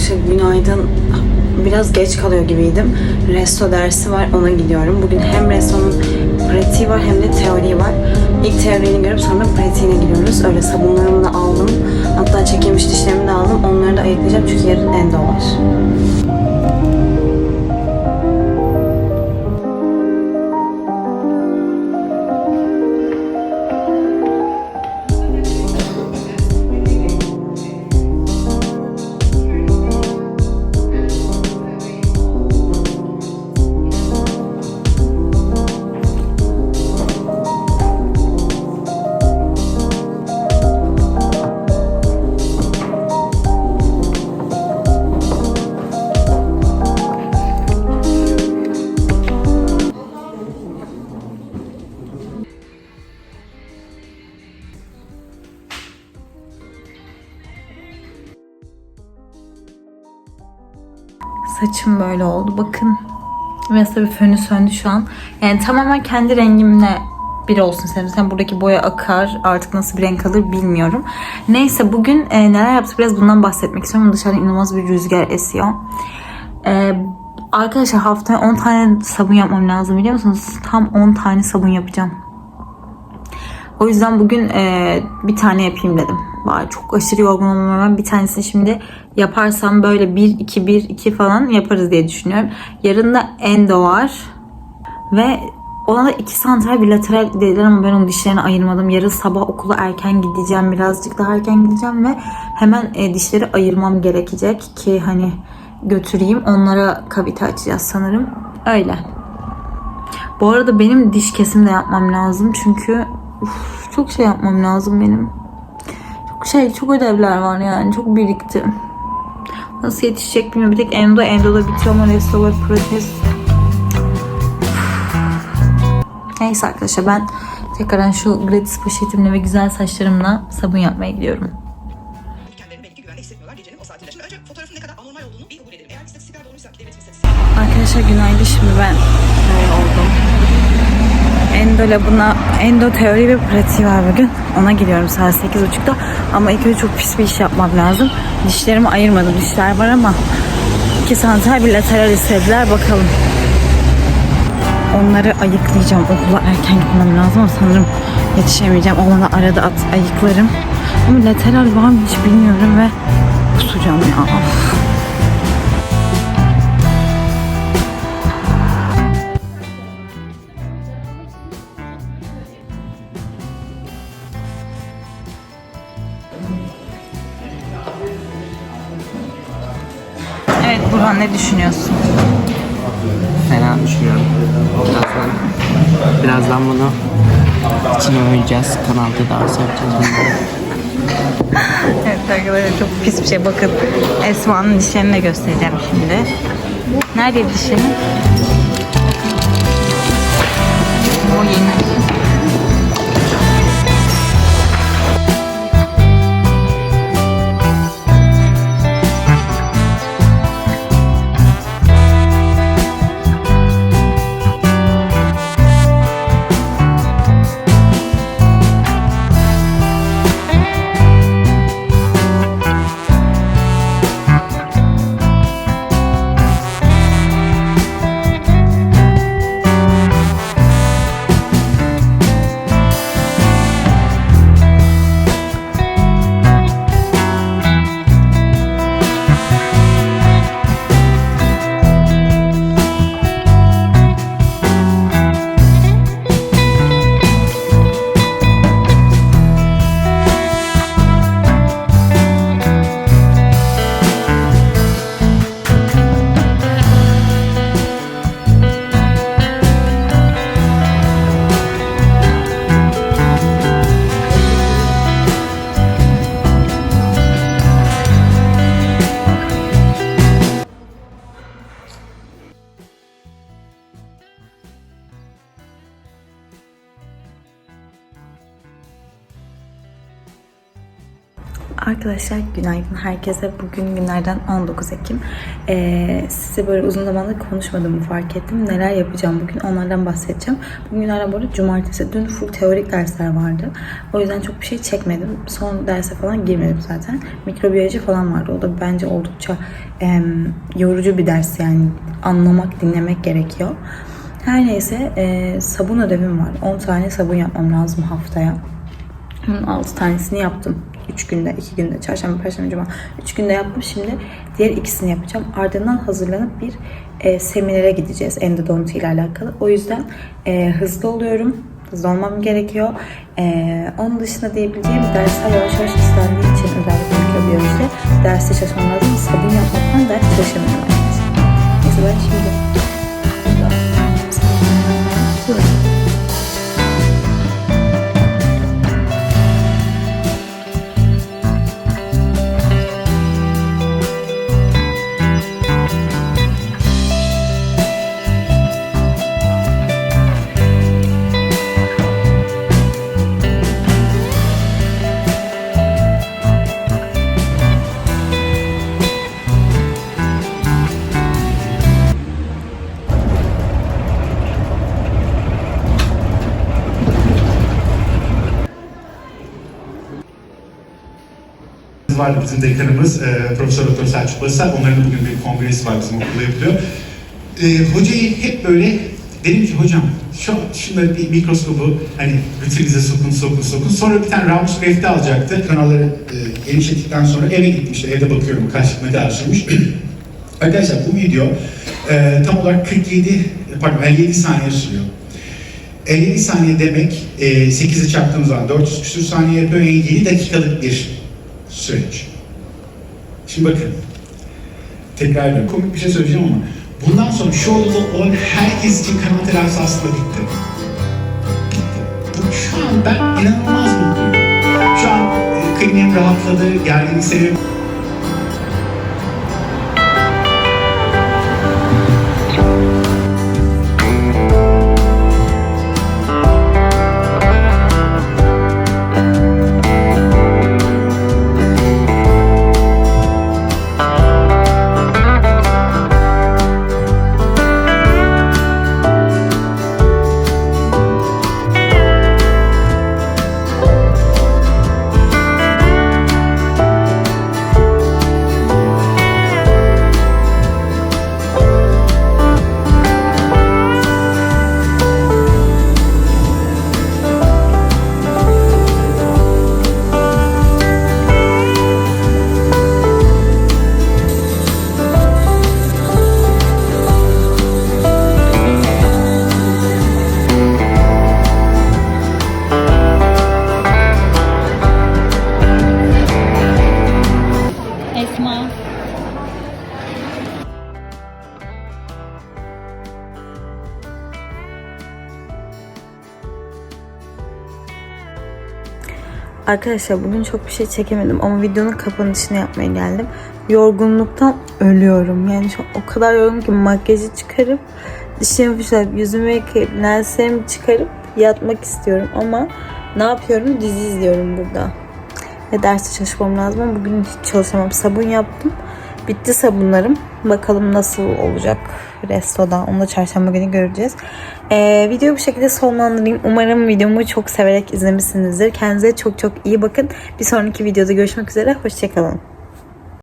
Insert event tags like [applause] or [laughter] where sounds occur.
Arkadaşlar günaydın. Biraz geç kalıyor gibiydim. Resto dersi var ona gidiyorum. Bugün hem restonun pratiği var hem de teori var. İlk teoriyi görüp sonra pratiğine giriyoruz. Öyle sabunlarımı da aldım. Hatta çekilmiş dişlerimi de aldım. Onları da ayıklayacağım çünkü yarın endo var. Saçım böyle oldu bakın. Mesela bir fönü söndü şu an. Yani tamamen kendi rengimle bir olsun istedim. Sen buradaki boya akar artık nasıl bir renk alır bilmiyorum. Neyse bugün e, neler yaptık biraz bundan bahsetmek istiyorum. Dışarıda inanılmaz bir rüzgar esiyor. E, arkadaşlar haftaya 10 tane sabun yapmam lazım biliyor musunuz? Tam 10 tane sabun yapacağım. O yüzden bugün e, bir tane yapayım dedim. Çok aşırı yorgun olmama rağmen bir tanesini şimdi yaparsam böyle 1 2 1 2 falan yaparız diye düşünüyorum. Yarın da endo var. Ve ona da 2 santimetre bilateral dediler ama ben onun dişlerini ayırmadım. Yarın sabah okula erken gideceğim. Birazcık daha erken gideceğim ve hemen e, dişleri ayırmam gerekecek ki hani götüreyim. Onlara kavite açacağız sanırım. Öyle. Bu arada benim diş kesimi de yapmam lazım. Çünkü uf, çok şey yapmam lazım benim. Çok şey, çok ödevler var yani. Çok birikti. Nasıl yetişecek bilmiyorum. Bir tek endo, endo da bitiyor ama resto ve protez. Neyse arkadaşlar ben tekrardan şu gratis poşetimle ve güzel saçlarımla sabun yapmaya gidiyorum. Arkadaşlar günaydın. Şimdi ben. Endo labına, endo teori ve pratiği var bugün. Ona gidiyorum saat 8.30'da. Ama ilk önce çok pis bir iş yapmam lazım. Dişlerimi ayırmadım. Dişler var ama 2 santimetre bir lateral istediler. Bakalım. Onları ayıklayacağım. Okula erken gitmem lazım ama sanırım yetişemeyeceğim. Olmadı arada at, ayıklarım. Ama lateral var mı hiç bilmiyorum ve kusacağım ya. Of. Burhan ne düşünüyorsun? Fena düşünüyorum. Birazdan, birazdan bunu içine oynayacağız. Kanalda daha yapacağız bunları. [laughs] Evet arkadaşlar çok pis bir şey. Bakın Esma'nın dişlerini de göstereceğim şimdi. Nerede dişlerin? O yeni. Arkadaşlar günaydın herkese. Bugün günlerden 19 Ekim. Ee, size böyle uzun zamandır konuşmadığımı fark ettim. Neler yapacağım bugün onlardan bahsedeceğim. Bugün günlerden bu arada cumartesi. Dün full teorik dersler vardı. O yüzden çok bir şey çekmedim. Son derse falan girmedim zaten. Mikrobiyoloji falan vardı. O da bence oldukça em, yorucu bir ders yani. Anlamak, dinlemek gerekiyor. Her neyse e, sabun ödevim var. 10 tane sabun yapmam lazım haftaya. Bunun 6 tanesini yaptım. 3 günde, 2 günde, çarşamba, perşembe, cuma. 3 günde yaptım. Şimdi diğer ikisini yapacağım. Ardından hazırlanıp bir e, seminere gideceğiz endodonti ile alakalı. O yüzden e, hızlı oluyorum. Hızlı olmam gerekiyor. E, onun dışında diyebileceğim dersler yavaş yavaş istendiği için özellikle mikrobiyolojide derste çalışmam lazım. Sabun yapmaktan ders çalışamıyorum. Neyse ben şimdi vardı bizim dekanımız e, Profesör Doktor Selçuk Basar. Onların da bugün bir kongresi var bizim okulda yapılıyor. E, hocayı hep böyle dedim ki hocam şu şunları bir mikroskobu hani bütünüze sokun sokun sokun. Sonra bir tane Ramus Ref'te alacaktı. Kanalları e, genişlettikten sonra eve gitmişti. Evde bakıyorum kaç kadar sürmüş. [clears throat] Arkadaşlar bu video e, tam olarak 47 pardon 57 saniye sürüyor. 57 saniye demek e, 8'e çarptığımız zaman 400 küsur saniye yapıyor. Yani 7 dakikalık bir süreç. Şimdi bakın. Tekrar ediyorum. Komik bir şey söyleyeceğim ama bundan sonra şu yolda olan herkes için kanal tedavisi aslında bitti. Bitti. Bu, şu an ben inanılmaz mutluyum. Şu an e, kliniğim rahatladı, geldiğini seviyorum. Arkadaşlar bugün çok bir şey çekemedim ama videonun kapanışını yapmaya geldim. Yorgunluktan ölüyorum. Yani şu o kadar yorgunum ki makyajı çıkarıp dişimi fırçalayıp yüzümü yıkayıp lenslerimi çıkarıp yatmak istiyorum ama ne yapıyorum? Dizi izliyorum burada. Ve derste çalışmam lazım ama bugün hiç çalışamam. Sabun yaptım. Bitti sabunlarım. Bakalım nasıl olacak restoda. Onu da çarşamba günü göreceğiz. Ee, videoyu bu şekilde sonlandırayım. Umarım videomu çok severek izlemişsinizdir. Kendinize çok çok iyi bakın. Bir sonraki videoda görüşmek üzere. Hoşçakalın.